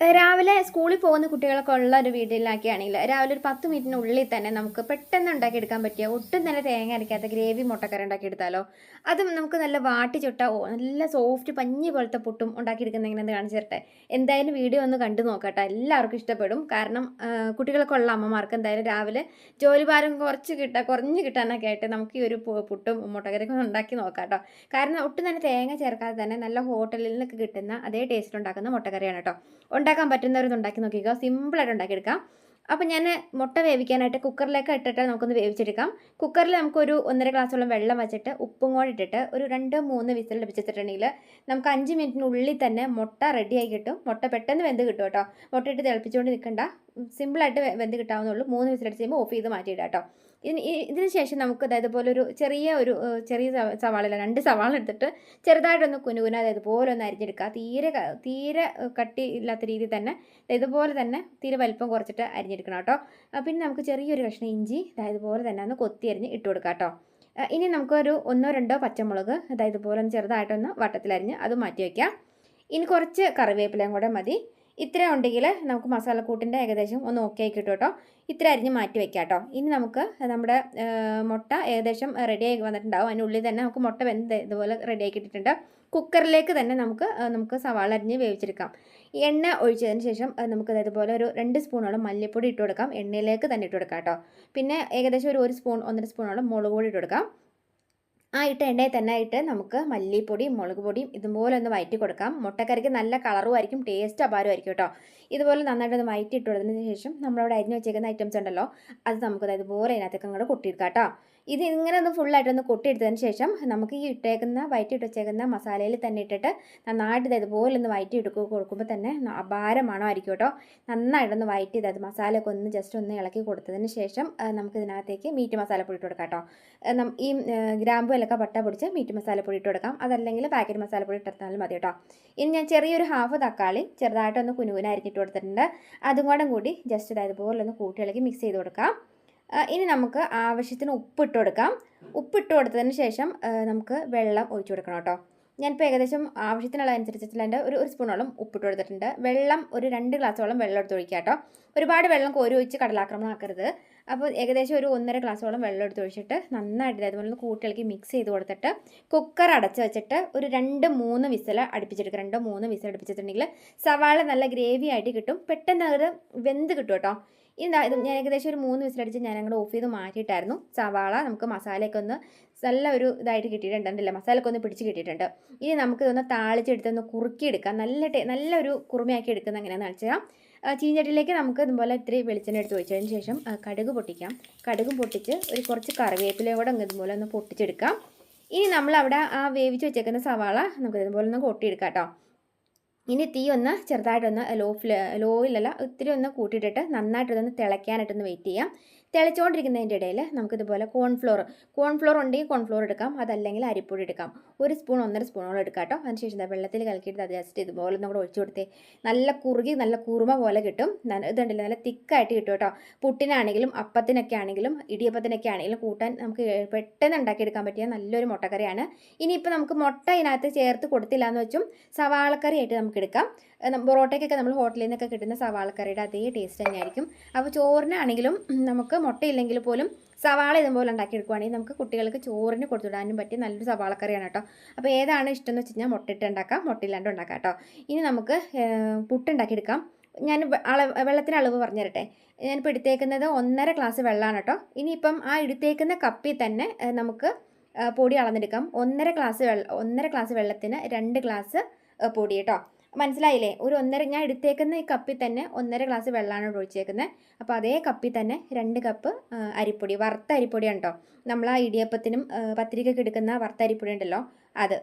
രാവിലെ സ്കൂളിൽ പോകുന്ന കുട്ടികളൊക്കെ ഉള്ള ഒരു വീട്ടിലാക്കിയാണെങ്കിൽ രാവിലെ ഒരു പത്ത് മിനിറ്റിനുള്ളിൽ തന്നെ നമുക്ക് പെട്ടെന്ന് ഉണ്ടാക്കിയെടുക്കാൻ പറ്റിയ ഒട്ടും തന്നെ തേങ്ങ അരയ്ക്കാത്ത ഗ്രേവി മുട്ടക്കറി ഉണ്ടാക്കിയെടുത്താലോ അതും നമുക്ക് നല്ല വാട്ടി ചുട്ട നല്ല സോഫ്റ്റ് പഞ്ഞി പോലത്തെ പുട്ടും ഉണ്ടാക്കിയെടുക്കുന്ന എങ്ങനെയെന്ന് കാണിച്ചു തരട്ടെ. എന്തായാലും വീഡിയോ ഒന്ന് കണ്ടു നോക്കട്ടെ. എല്ലാവർക്കും ഇഷ്ടപ്പെടും. കാരണം കുട്ടികളൊക്കെ ഉള്ള അമ്മമാർക്ക് എന്തായാലും രാവിലെ ജോലിഭാരം കുറച്ച് കിട്ടാൻ കുറഞ്ഞ് കിട്ടാനൊക്കെ ആയിട്ട് നമുക്ക് ഈ ഒരു പുട്ടും മുട്ടക്കറിയൊക്കെ ഉണ്ടാക്കി നോക്കാം കേട്ടോ. കാരണം ഒട്ടും തന്നെ തേങ്ങ ചേർക്കാതെ തന്നെ നല്ല ഹോട്ടലിൽ നിന്നൊക്കെ കിട്ടുന്ന അതേ ടേസ്റ്റ് ഉണ്ടാക്കുന്ന മുട്ടക്കറിയാണ് കേട്ടോ. ഉണ്ടാക്കാൻ പറ്റുന്നവരൊന്ന് ഉണ്ടാക്കി നോക്കിക്കോ സിമ്പിളായിട്ട് ഉണ്ടാക്കിയെടുക്കാം. അപ്പോൾ ഞാൻ മുട്ട വേവിക്കാനായിട്ട് കുക്കറിലേക്ക് ഇട്ടിട്ട് നമുക്കൊന്ന് വേവിച്ചെടുക്കാം. കുക്കറിൽ നമുക്കൊരു ഒന്നര ഗ്ലാസ്സോളം വെള്ളം വെച്ചിട്ട് ഉപ്പും കൂടി ഇട്ടിട്ട് ഒരു രണ്ട് മൂന്ന് വിസിൽ ലഭിച്ചിട്ടുണ്ടെങ്കിൽ നമുക്ക് അഞ്ച് മിനിറ്റിനുള്ളിൽ തന്നെ മുട്ട റെഡിയായി കിട്ടും. മുട്ട പെട്ടെന്ന് വെന്ത് കിട്ടും കേട്ടോ. മുട്ട ഇട്ട് തിളപ്പിച്ചുകൊണ്ട് നിൽക്കണ്ട സിമ്പിളായിട്ട് വെന്ത് കിട്ടാവുന്നുള്ളൂ മൂന്ന് വിസിലടിച്ച് കഴിയുമ്പോൾ ഓഫ് ചെയ്ത് മാറ്റിയിടാം കേട്ടോ. ഇതിന് ശേഷം നമുക്ക് അതായത് പോലെ ഒരു ചെറിയ ഒരു ചെറിയ സവാളല്ല രണ്ട് സവാള എടുത്തിട്ട് ചെറുതായിട്ടൊന്ന് കുനുകുന അതായത് പോലെ ഒന്ന് അരിഞ്ഞെടുക്കുക. തീരെ തീരെ കട്ടി ഇല്ലാത്ത രീതിയിൽ തന്നെ ഇതുപോലെ തന്നെ തീരെ വലിപ്പം കുറച്ചിട്ട് അരിഞ്ഞെടുക്കണം കേട്ടോ. പിന്നെ നമുക്ക് ചെറിയൊരു കഷ്ണം ഇഞ്ചി അതായത് പോലെ തന്നെ ഒന്ന് കൊത്തി അരിഞ്ഞ് ഇട്ട് കൊടുക്കാം കേട്ടോ. ഇനി നമുക്കൊരു ഒന്നോ രണ്ടോ പച്ചമുളക് അതായത് ഇതുപോലെ ഒന്ന് ചെറുതായിട്ടൊന്ന് വട്ടത്തിലരിഞ്ഞ് അത് മാറ്റി വയ്ക്കാം. ഇനി കുറച്ച് കറിവേപ്പിലയും കൂടെ മതി. ഇത്ര ഉണ്ടെങ്കിൽ നമുക്ക് മസാലക്കൂട്ടിന്റെ ഏകദേശം ഒന്ന് ഓക്കെ ആയി കിട്ടും കേട്ടോ. ഇത്ര അരിഞ്ഞ് മാറ്റി വെക്കാം കേട്ടോ. ഇനി നമുക്ക് നമ്മുടെ മുട്ട ഏകദേശം റെഡി ആയി വന്നിട്ടുണ്ടാവും. അതിനുള്ളിൽ തന്നെ നമുക്ക് മുട്ട വെന്ത് ഇതുപോലെ റെഡി ആക്കി ഇട്ടിട്ടുണ്ട് കുക്കറിലേക്ക് തന്നെ നമുക്ക് നമുക്ക് സവാള അരിഞ്ഞ് വേവിച്ചെടുക്കാം. എണ്ണ ഒഴിച്ചതിന് ശേഷം നമുക്ക് ഇതുപോലെ ഒരു രണ്ട് സ്പൂണോളം മല്ലിപ്പൊടി ഇട്ട് കൊടുക്കാം. എണ്ണയിലേക്ക് തന്നെ ഇട്ട് കൊടുക്കാം കേട്ടോ. പിന്നെ ഏകദേശം ഒരു ഒരു സ്പൂൺ ഒന്നര സ്പൂണോളം മുളക് പൊടി ഇട്ട് കൊടുക്കാം. ആ ഇട്ട എണ്ണയിൽ തന്നെ ഇട്ട് നമുക്ക് മല്ലിപ്പൊടിയും മുളക് പൊടിയും ഇതുപോലെ ഒന്ന് വയറ്റി കൊടുക്കാം. മുട്ടക്കറിക്ക് നല്ല കളറും ആയിരിക്കും ടേസ്റ്റ് അപാരമായിരിക്കും കേട്ടോ. ഇതുപോലെ നന്നായിട്ട് ഒന്ന് വയറ്റി ഇട്ട് കൊടുത്തതിന് ശേഷം നമ്മളവിടെ അരിഞ്ഞ് വെച്ചേക്കുന്ന ഐറ്റംസ് ഉണ്ടല്ലോ അത് നമുക്ക് ഇതുപോലെ അതിനകത്തേക്ക് അങ്ങോട്ട് കൊട്ടിയെടുക്കാം കേട്ടോ. ഇത് ഇങ്ങനെ ഒന്ന് ഫുള്ളായിട്ടൊന്ന് കൊട്ടിയെടുത്തതിന് ശേഷം നമുക്ക് ഈ ഇട്ടേക്കുന്ന വയറ്റി ഇട്ടേക്കുന്ന മസാലയിൽ തന്നെ ഇട്ടിട്ട് നന്നായിട്ട് ഇതേപോലെ ഒന്ന് വയറ്റി എടുക്കുക കൊടുക്കുമ്പോൾ തന്നെ അപാരമാണോ ആയിരിക്കും കേട്ടോ. നന്നായിട്ടൊന്ന് വയറ്റി അത് മസാലയൊക്കെ ഒന്ന് ജസ്റ്റ് ഒന്ന് ഇളക്കി കൊടുത്തതിന് ശേഷം നമുക്ക് ഇതിനകത്തേക്ക് മീറ്റ് മസാലപ്പൊടി ഇട്ട് കൊടുക്കാം കേട്ടോ. ഈ ഗ്രാമ്പു ഇലക്ക പട്ട പൊടിച്ച് മീറ്റ് മസാലപ്പൊടി ഇട്ട് കൊടുക്കാം. അതല്ലെങ്കിൽ പാക്കറ്റ് മസാലപ്പൊടി ഇട്ടെടുത്താലും മതി കേട്ടോ. ഇനി ഞാൻ ചെറിയൊരു ഹാഫ് തക്കാളി ചെറുതായിട്ടൊന്ന് കുനുകുന അരിഞ്ഞിട്ട് കൊടുത്തിട്ടുണ്ട്. അതും കൂടെ കൂടി ജസ്റ്റ് ഇതായതുപോലെ ഒന്ന് കൂട്ടി ഇളക്കി മിക്സ് ചെയ്ത് കൊടുക്കാം. ഇനി നമുക്ക് ആവശ്യത്തിന് ഉപ്പിട്ട് കൊടുക്കാം. ഉപ്പിട്ട് കൊടുത്തതിന് ശേഷം നമുക്ക് വെള്ളം ഒഴിച്ചു കൊടുക്കണം കേട്ടോ. ഞാനിപ്പോൾ ഏകദേശം ആവശ്യത്തിനുള്ള അനുസരിച്ചിട്ടുള്ള എന്റെ ഒരു ഒരു സ്പൂണോളം ഉപ്പിട്ട് കൊടുത്തിട്ടുണ്ട്. വെള്ളം ഒരു രണ്ട് ഗ്ലാസ്സോളം വെള്ളം എടുത്ത് ഒഴിക്കുക കേട്ടോ. ഒരുപാട് വെള്ളം കോരി ഒഴിച്ച് കടലാക്രമണം ആക്കരുത് അപ്പോൾ ഏകദേശം ഒരു ഒന്നര ഗ്ലാസ്സോളം വെള്ളം എടുത്ത് ഒഴിച്ചിട്ട് നന്നായിട്ട് അതുപോലെ കൂട്ടിളക്കി മിക്സ് ചെയ്ത് കൊടുത്തിട്ട് കുക്കർ അടച്ച് വെച്ചിട്ട് ഒരു രണ്ട് മൂന്ന് വിസിൽ അടുപ്പിച്ചെടുക്കുക. രണ്ടോ മൂന്ന് വിസിൽ അടുപ്പിച്ചിട്ടുണ്ടെങ്കിൽ സവാള നല്ല ഗ്രേവി ആയിട്ട് കിട്ടും. പെട്ടെന്ന് അത് വെന്ത് കിട്ടും കേട്ടോ. ഇതാ ഇത് ഞാൻ ഏകദേശം ഒരു മൂന്ന് വിസിലടിച്ച് ഞാൻ അങ്ങോട്ട് ഓഫ് ചെയ്ത് മാറ്റിയിട്ടായിരുന്നു. സവാള നമുക്ക് മസാലയൊക്കെ ഒന്ന് നല്ല ഒരു ഇതായിട്ട് കിട്ടിയിട്ടുണ്ടല്ലേ മസാലയൊക്കെ ഒന്ന് പിടിച്ച് കിട്ടിയിട്ടുണ്ട്. ഇനി നമുക്ക് ഇതൊന്ന് താളിച്ചെടുത്ത് ഒന്ന് കുറുക്കിയെടുക്കാം. നല്ല ടേ നല്ലൊരു കുറുമയാക്കി എടുക്കുന്ന എങ്ങനെയാണെന്ന് വെച്ചാൽ ചീഞ്ചട്ടിലേക്ക് നമുക്ക് ഇതുപോലെ ഇത്തിരി വെളിച്ചെണ്ണ എടുത്ത് വെച്ചതിന് ശേഷം കടുക് പൊട്ടിക്കാം. കടുകും പൊട്ടിച്ച് ഒരു കുറച്ച് കറിവേപ്പിലയും കൂടെ ഇതുപോലെ ഒന്ന് പൊട്ടിച്ചെടുക്കാം. ഇനി നമ്മൾ അവിടെ ആ വേവിച്ച് വെച്ചേക്കുന്ന സവാള നമുക്ക് ഇതുപോലെ ഒന്ന് കൊട്ടിയെടുക്കാം കേട്ടോ. ഇനി തീ ഒന്ന് ചെറുതായിട്ടൊന്ന് ലോ ഫ്ലേ ലോയിലല്ല ഒത്തിരി ഒന്ന് കൂട്ടിയിട്ടിട്ട് നന്നായിട്ടൊന്ന് തിളയ്ക്കാനായിട്ടൊന്ന് വെയിറ്റ് ചെയ്യാം. തിളച്ചുകൊണ്ടിരിക്കുന്നതിന്റെ ഇടയിൽ നമുക്കിതുപോലെ കോൺഫ്ലോർ കോൺഫ്ലോർ ഉണ്ടെങ്കിൽ കോൺഫ്ലോർ എടുക്കാം. അതല്ലെങ്കിൽ അരിപ്പൊടി എടുക്കാം. ഒരു സ്പൂൺ ഒന്നര സ്പൂണോളം എടുക്കാം കേട്ടോ. അതിനുശേഷം വെള്ളത്തിൽ കലക്കിയിട്ട് അത് ജസ്റ്റ് ഇതുപോലെ ഒന്നും കൂടെ ഒഴിച്ചു കൊടുത്തേ. നല്ല കുറുകി നല്ല കുറുമ പോലെ കിട്ടും. ഇതുണ്ടല്ലോ നല്ല തിക്കായിട്ട് കിട്ടും കേട്ടോ. പുട്ടിനാണെങ്കിലും അപ്പത്തിനൊക്കെ ആണെങ്കിലും ഇടിയപ്പത്തിനൊക്കെ ആണെങ്കിലും കൂട്ടാൻ നമുക്ക് പെട്ടെന്ന് ഉണ്ടാക്കിയെടുക്കാൻ പറ്റിയ നല്ലൊരു മുട്ടക്കറിയാണ്. ഇനിയിപ്പോൾ നമുക്ക് മുട്ട ഇതിനകത്ത് ചേർത്ത് കൊടുത്തില്ല എന്ന് വെച്ചും സവാളക്കറി ആയിട്ട് നമുക്ക് എടുക്കാം പൊറോട്ടയ്ക്കൊക്കെ നമ്മൾ ഹോട്ടലിൽ നിന്നൊക്കെ കിട്ടുന്ന സവാളക്കറിയുടെ അതേ ടേസ്റ്റ് തന്നെയായിരിക്കും. അപ്പോൾ ചോറിനാണെങ്കിലും നമുക്ക് മുട്ടയില്ലെങ്കിൽ പോലും സവാള ഇതുപോലെ ഉണ്ടാക്കിയെടുക്കുകയാണെങ്കിൽ നമുക്ക് കുട്ടികൾക്ക് ചോറിന് കൊടുത്തുവിടാനും പറ്റിയ നല്ലൊരു സവാള കറിയാണ് കേട്ടോ. അപ്പോൾ ഏതാണ് ഇഷ്ടം എന്ന് വെച്ച് കഴിഞ്ഞാൽ മുട്ടയിട്ട് ഉണ്ടാക്കാം മുട്ടയില്ലാണ്ട് ഉണ്ടാക്കാം കേട്ടോ. ഇനി നമുക്ക് പുട്ടുണ്ടാക്കിയെടുക്കാം. ഞാൻ അള വെള്ളത്തിന് അളവ് പറഞ്ഞു തരട്ടെ ഞാനിപ്പോൾ എടുത്തേക്കുന്നത് ഒന്നര ഗ്ലാസ് വെള്ളമാണ് കേട്ടോ. ഇനിയിപ്പം ആ എടുത്തേക്കുന്ന കപ്പിൽ തന്നെ നമുക്ക് പൊടി അളന്നെടുക്കാം. ഒന്നര ഗ്ലാസ് വെള്ളം ഒന്നര ഗ്ലാസ് വെള്ളത്തിന് രണ്ട് ഗ്ലാസ് പൊടി കേട്ടോ. മനസ്സിലായില്ലേ? ഒരു ഒന്നര ഞാൻ എടുത്തേക്കുന്ന ഈ കപ്പിൽ തന്നെ ഒന്നര ഗ്ലാസ് വെള്ളമാണ് ഒഴിച്ചേക്കുന്നത്. അപ്പോൾ അതേ കപ്പിൽ തന്നെ രണ്ട് കപ്പ് അരിപ്പൊടി വറുത്ത അരിപ്പൊടിയാണ് കേട്ടോ നമ്മൾ ആ ഇടിയപ്പത്തിനും പത്തിരിക്കൊക്കെ എടുക്കുന്ന വറുത്ത അരിപ്പൊടി ഉണ്ടല്ലോ അത്.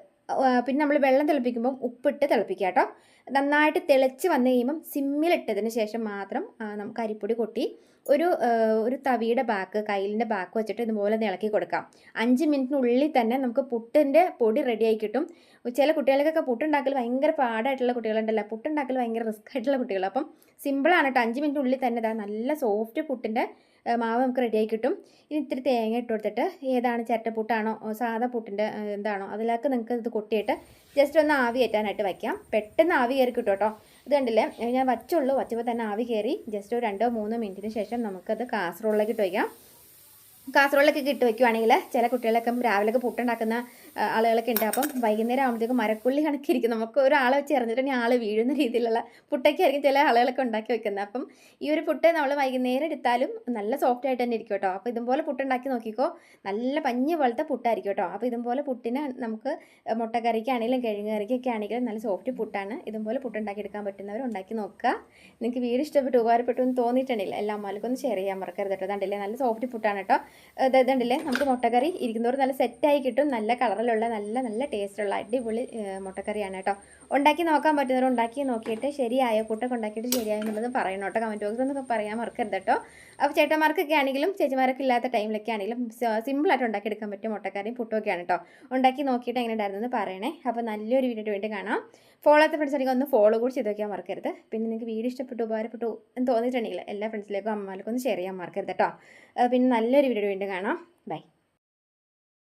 പിന്നെ നമ്മൾ വെള്ളം തിളപ്പിക്കുമ്പം ഉപ്പിട്ട് തിളപ്പിക്കുക കേട്ടോ നന്നായിട്ട് തിളച്ച് വന്നു കഴിയുമ്പം സിമ്മിലിട്ടതിന് ശേഷം മാത്രം നമുക്ക് അരിപ്പൊടി കൊട്ടി ഒരു ഒരു തവിയുടെ ബാക്ക് കയ്യിലിന്റെ ബാക്ക് വെച്ചിട്ട് ഇതുപോലെ ഇളക്കി കൊടുക്കാം. അഞ്ച് മിനിറ്റിനുള്ളിൽ തന്നെ നമുക്ക് പുട്ടിന്റെ പൊടി റെഡിയായി കിട്ടും. ചില കുട്ടികൾക്കൊക്കെ പുട്ടുണ്ടാക്കൽ ഭയങ്കര പാടായിട്ടുള്ള കുട്ടികളുണ്ടല്ലോ. പുട്ടുണ്ടാക്കൽ ഭയങ്കര റിസ്ക് ആയിട്ടുള്ള കുട്ടികൾ. അപ്പം സിമ്പിളാണ് കേട്ടോ. അഞ്ച് മിനിറ്റിനുള്ളിൽ തന്നെ ഇതാ നല്ല സോഫ്റ്റ് പുട്ടിന്റെ മാവ് നമുക്ക് റെഡിയായി കിട്ടും. ഇനി ഇത്തിരി തേങ്ങ ഇട്ട് കൊടുത്തിട്ട് ഏതാണ് ചിരട്ടപ്പുട്ടാണോ സാധാ പുട്ടിന്റെ എന്താണോ അതിലേക്ക് നിങ്ങൾക്ക് ഇത് കൊട്ടിയിട്ട് ജസ്റ്റ് ഒന്ന് ആവി കയറ്റാനായിട്ട് വയ്ക്കാം. പെട്ടെന്ന് ആവി കയറി കിട്ടും കേട്ടോ. ഇത് കണ്ടില്ലേ? ഞാൻ വച്ചുള്ളൂ. വച്ചപ്പോൾ തന്നെ ആവി കയറി ജസ്റ്റ് ഒരു രണ്ടോ മൂന്നോ മിനിറ്റിന് ശേഷം നമുക്കത് കാസറോളിലേക്ക് ഇട്ട് വയ്ക്കാം. കാസറോളിലൊക്കെ ഇട്ട് വെക്കുവാണെങ്കിൽ ചില കുട്ടികളൊക്കെ രാവിലെയൊക്കെ പുട്ടുണ്ടാക്കുന്ന ആളുകളൊക്കെ ഉണ്ട്. അപ്പം വൈകുന്നേരം ആകുമ്പോഴത്തേക്കും മരക്കുള്ളി കണക്കിരിക്കും. നമുക്ക് ഒരാളെ വെച്ച് എറിഞ്ഞിട്ടുണ്ടെങ്കിൽ ആൾ വീഴുന്ന രീതിയിലുള്ള പുട്ടൊക്കെ ആയിരിക്കും ചില ആളുകളൊക്കെ ഉണ്ടാക്കി വെക്കുന്നത്. അപ്പം ഈ ഒരു പുട്ട് നമ്മൾ വൈകുന്നേരം എടുത്താലും നല്ല സോഫ്റ്റ് ആയിട്ട് തന്നെ ഇരിക്കും കേട്ടോ. അപ്പോൾ ഇതുപോലെ പുട്ടുണ്ടാക്കി നോക്കിക്കോ. നല്ല പഞ്ഞ പോലത്തെ പുട്ടായിരിക്കും കേട്ടോ. അപ്പോൾ ഇതുപോലെ പുട്ടിന് നമുക്ക് മുട്ടക്കറിക്കാണെങ്കിലും കിഴങ്ങ് കറിക്കൊക്കെ ആണെങ്കിലും നല്ല സോഫ്റ്റ് പുട്ടാണ്. ഇതുപോലെ പുട്ടുണ്ടാക്കി എടുക്കാൻ പറ്റുന്നവർ ഉണ്ടാക്കി നോക്കുക. നിങ്ങൾക്ക് വീട് ഇഷ്ടപ്പെട്ട് ഉപകാരപ്പെട്ടു എന്ന് തോന്നിയിട്ടുണ്ടെങ്കിൽ എല്ലാ അമ്മമാർക്കും ഒന്ന് ഷെയർ ചെയ്യാൻ മറക്കരുത് കേട്ടോ. ഇതുണ്ടല്ലേ? നല്ല സോഫ്റ്റ് പുട്ടാണ് കേട്ടോ. ഇതുണ്ടല്ലേ നമുക്ക് മുട്ടക്കറി ഇരിക്കുന്നവർ നല്ല സെറ്റായി കിട്ടും. നല്ല കളറിലുള്ള നല്ല നല്ല ടേസ്റ്റുള്ള അടിപൊളി മുട്ടക്കറിയാണ് കേട്ടോ. ഉണ്ടാക്കി നോക്കാൻ പറ്റുന്നവർ ഉണ്ടാക്കി നോക്കിയിട്ട് ശരിയായോ? കൂട്ടൊക്കെ ഉണ്ടാക്കിയിട്ട് ശരിയായോ എന്നുള്ളത് പറയണം കേട്ടോ. കമന്റ് ബോക്സിൽ ഒന്ന് പറയാൻ മറക്കരുത് കേട്ടോ. അപ്പോൾ ചേട്ടന്മാർക്കൊക്കെ ആണെങ്കിലും ചേച്ചിമാരൊക്കെ ഇല്ലാത്ത ടൈമിലൊക്കെ ആണെങ്കിലും സിമ്പിളായിട്ട് ഉണ്ടാക്കിയെടുക്കാൻ പറ്റും മുട്ടക്കറിയും പുട്ടുമൊക്കെയാണ് കേട്ടോ. ഉണ്ടാക്കി നോക്കിയിട്ട് എങ്ങനെ ഉണ്ടായിരുന്നു എന്ന് പറയണേ. അപ്പോൾ നല്ലൊരു വീഡിയോ വേണ്ടി കാണാം. ഫോളോ ആത്ത ഫ്രണ്ട്സ് ആണെങ്കിൽ ഒന്ന് ഫോളോ കൂടി ചെയ്ത് നോക്കിയാൽ മറക്കരുത്. പിന്നെ നിങ്ങൾക്ക് വീഡിയോ ഇഷ്ടപ്പെട്ടു ഉപകാരപ്പെട്ടു എന്ന് തോന്നിയിട്ടുണ്ടെങ്കിൽ എല്ലാ ഫ്രണ്ട്സിലേക്കും അമ്മമാർക്കും ഒന്ന് ഷെയർ ചെയ്യാൻ മറക്കരുത് കേട്ടോ. പിന്നെ നല്ലൊരു വീഡിയോ വീണ്ടും കാണാം. ബൈ.